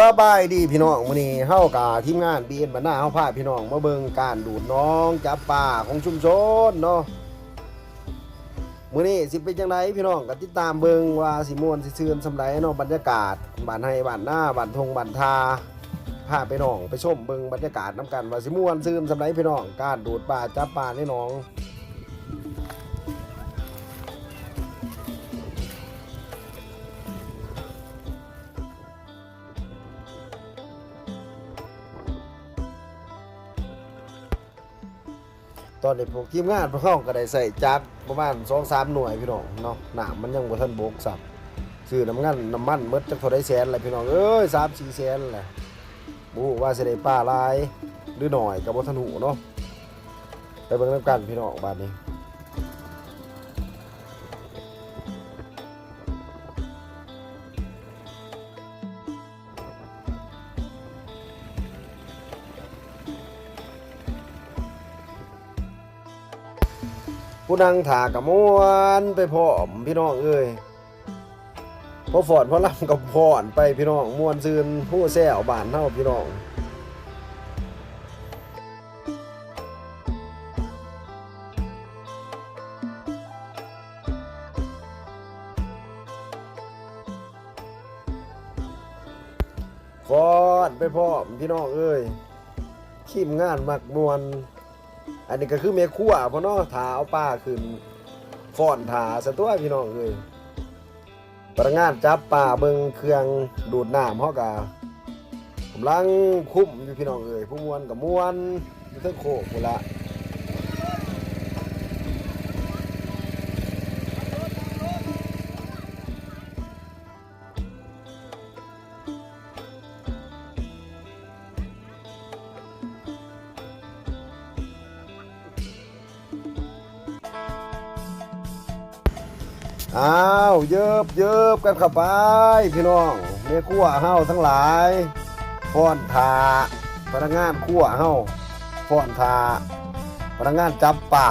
สบายดีพี่น้องมื้อนี้เฮากับทีมงาน BN บ้านนาเฮาพาพี่น้องมาเบิ่งการดูดน้องจับปลาของชุมชนเนาะมื้อนี้สิเป็นจังไดพี่น้องก็ติดตามเบิ่งว่าสิม่วนสิซื่นสำใดเนาะบรรยากาศบ้านไห้บ้านหน้าบ้านทงบ้านทาพาไปน้องไปชมเบิ่งบรรยากาศนํกันว่าสิม่วนซื่นสำใดพี่น้องการดูดปลาจับปลาในหนอง ตอนนี้พวกทีมงานพวกเขาก็ได้ใส่จักรประมาณสองสามหน่วยพี่น้องเนาะหนามมันยังบ่ทันบกสับซื้อน้ำงันน้ำมันเมดจักเท่าไดแสนอะไรพี่น้องเอ้ยสามสี่แสนแหละบู้ว่าสิได้ป้าลายหรือหน่อยกับ่ทันหูเนาะไปเบิ่งนํกันพี่น้องบ้านนี้ ผู้นั่งถากับมวนไปพร้อมพี่น้องเอ้ยพอฝอนพอลำกับพอนไปพี่น้องมวนซืนผู้แซวบานเฮาพี่น้องฟอนไปพร้อมพี่น้องเอ้ยทีมงานมักมวน อันนี้ก็คือเมคั่วเพราะเนาะถาเอาป้าขึ้นฟ้อนถาสตัวพี่น้องเลยพนักงานจับป่าเบิงเครื่องดูดน้ำเฮากะกำลังคุ้มอยู่พี่น้องเอ้ยผู้มวนกับมวนอยู่เทั้งโคกพุ่นละ อ้าวเยิบเยิบกันเข้าไป พี่น้องเมฆั่วเฮาทั้งหลายฟ้อนทาพนักงานคั่วเฮาฟ้อนทาพนักงานจับป่า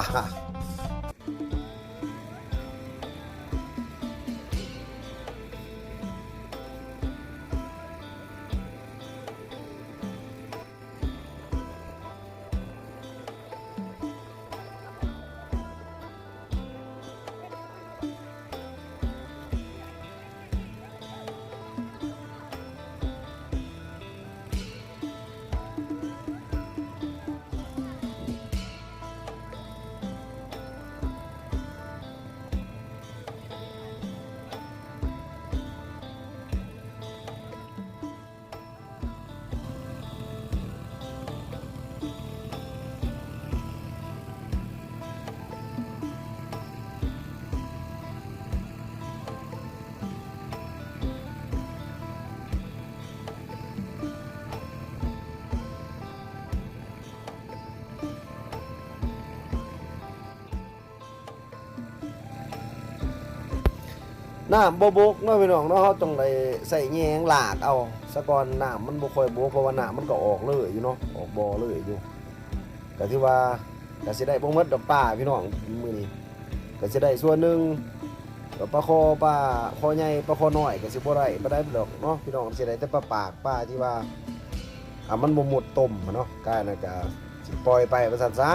น้ำบ่บกเนาะพี่น้องเนาะเขาต้องได้ใส่แยงหลากเอาสะกอนน้ำมันบ่ค่อยบกเพราะว่าน้ำมันก็ออกเลยอยู่เนาะออกบ่อเลยอยู่ก็ที่ว่าก็สิได้บ่หมดดอกป่าพี่น้องมื้อนี้ก็สิได้ส่วนหนึงก็ปลาคอปลาคอใหญ่ปลาคอน้อยก็สิบ่ได้บ่ได้ดอกเนาะพี่น้องสิได้แต่ปลาปากปลาที่ว่าอะมันบ่หมดต้มเนาะกายน่ะก็สิปล่อยไปว่าซั่นซะ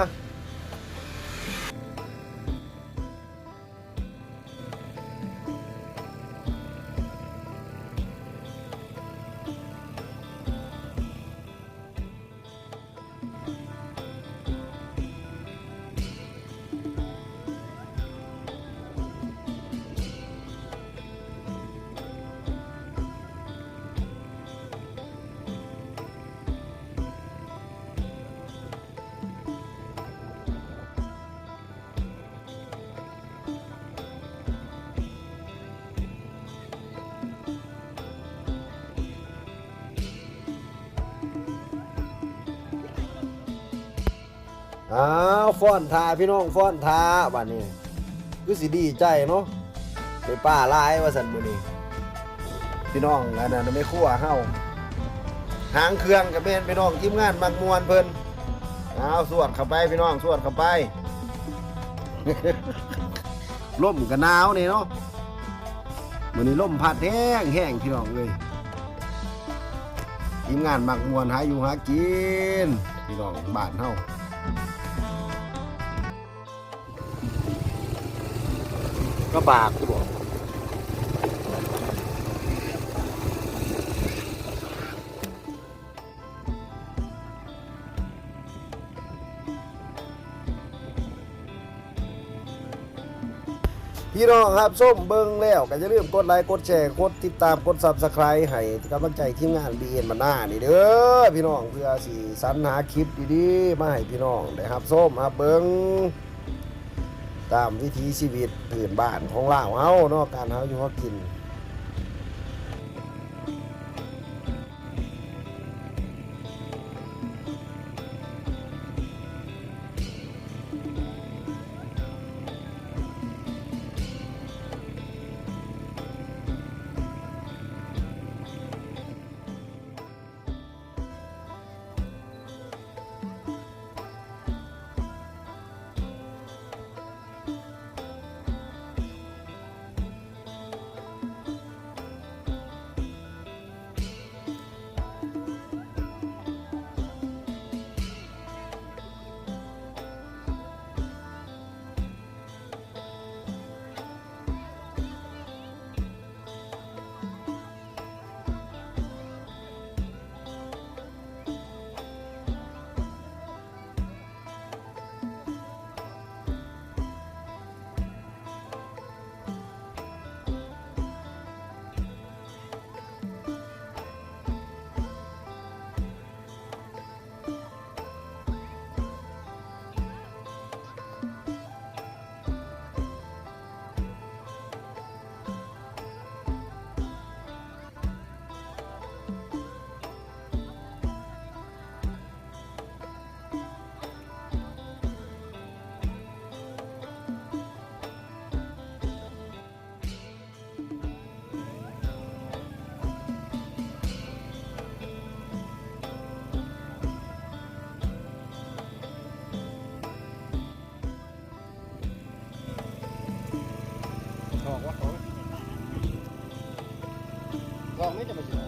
อ้าวฟ้อนทาพี่น้องฟ้อนทาบัดนี้คือสิดีใจเนาะไปป้าลายว่าซั่นมื้อนี้พี่น้องอันนั้นไม่คั่วเฮาหางเครื่องกับแม่นพี่น้องทีมงานมักมวนเพิ่นอ้าวสวดเข้าไปพี่น้องสวดเข้าไปล่มก็หนาวนี่เนาะมือนี้ลมพัดแห้งแห้งพี่น้องเอ้ยทีมงานมักมวนหาอยู่หากินพี่น้องบ้านเฮา ก็บากบอกพี่น้องครับส้มเบิ้งแล้วก็จะลืมกดไลค์กดแชร์กดติดตามกดซับสไครต์ให้กำลังใจทีมงานบีเอ็นมาหน้านี่เด้อพี่น้องเพื่อสิสรรหาคลิปดีๆมาให้พี่น้องได้ครับส้มครับเบิ้ง ตามวิถีชีวิตพื้นบ้านของเราเฮาเนาะการเฮาอยู่เฮากิน บอกว่าเขาบอกไม่จะมาเชื่อ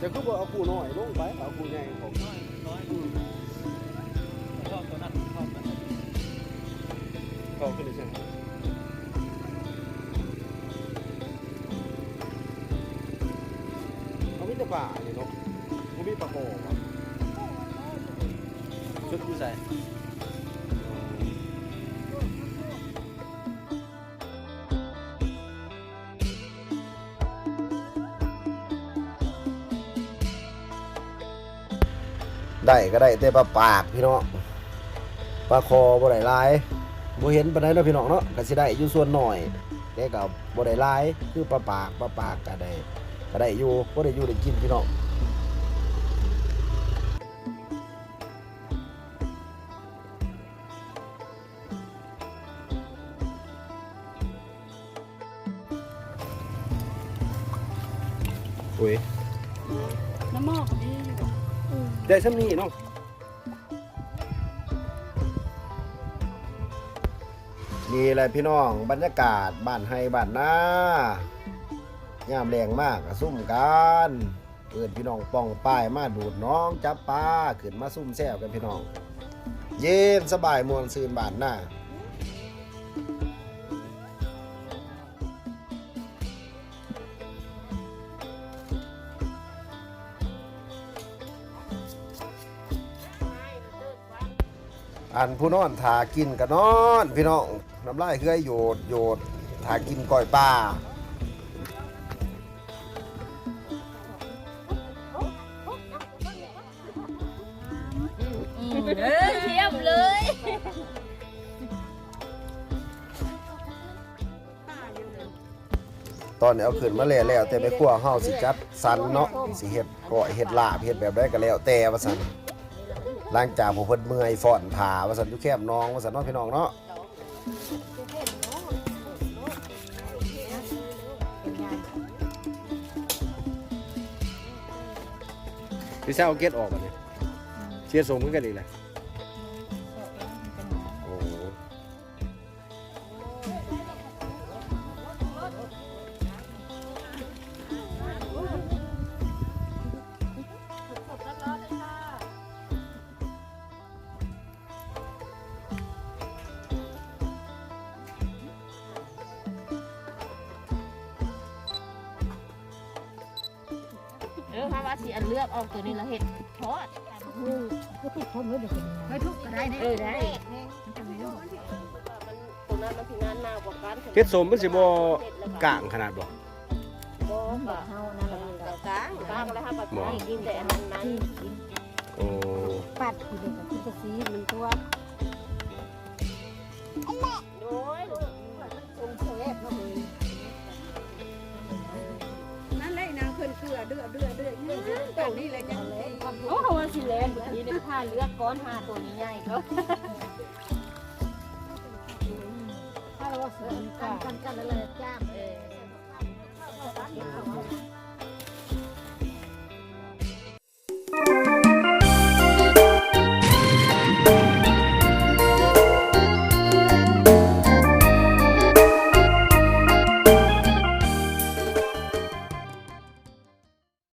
จะคือว่าเอาคู่น้อยลงไปเอาคู่ใหญ่ของน้อยน้อยชอบตัวนั้นชอบตัวนั้นเขาขึ้นเลยใช่ไหมเขาไมีแต่ป่าเนี่ยเนาะเขาไมีปลาโป่งชุดผู้ใส่ ได้ก็ได้แต่ปลาปากพี่น้องปลาคอบ่ได้หลายบ่เห็นปานใดเนาะพี่น้องเนาะก็สิได้อยู่ส่วนหน่อยแต่ก็บ่ได้หลายคือปลาปากปลาปากก็ได้ก็ได้อยู่บ่ได้อยู่ได้กินพี่น้องโอ้ยน้ำหมอกดีอยู่บ่อืม ได้ซ้ำนี้น้องนี่แหละพี่น้องบรรยากาศบ้านไฮบ้านนายามแรงมากซุ่มกันเอินพี่น้องป้องป้ายมาดูดน้องจับปลาขึ้นมาซุ่มแซวกันพี่น้อง เย็นสบายมวนซื่นบ้านหน้า อันผู้นอนถากินก็นอน พี่น้องน้ำลายคือให้โยดโยดถากินก้อยปลาเออเทียบเลยตอนนี้เอาขึ้นมาแล้วแล้วแต่ไม่ครัวเฮาสิจัดสันเนาะสิเฮ็ดก้อยเฮ็ดลาบเฮ็ดแบบใดก็แล้วแต่ว่าซั่น หลังจากผู้เพิ่นเมื่อยฟ้อนผ่าว่าสันอยู่แคบน้องว่าสันน้องพี่น้องเนาะพี่เช้าเก็ตออกบัดนี้เชียร์สมกันอีกแหละ ว่าสิอันเลือกเอาตัวนี้แล้วเห็ดทอดก็ทุกคนเลยเดี๋ยวเป็นไงทุกก็ได้เออได้จะไม่รู้ตัวนั้นมันสิงานหนาวกว่ากันเฮ็ดสมมันสิบ่กลางขนาดบ่บ่ก็เฮานั่นแหละกลางกลางแล้วค่ะก็ใช้กินแต่อันนั้นนั้นโอ้ปัดคือเด็กที่จะซีมันตัว โอ้เขาว่าสิแลนเมื่อกี้ในผ้าเลือกก้อนหาตัวนี้ใหญ่เขาถ้าเราว่าเสือกันกันกันแล้วเลยจ้าเออ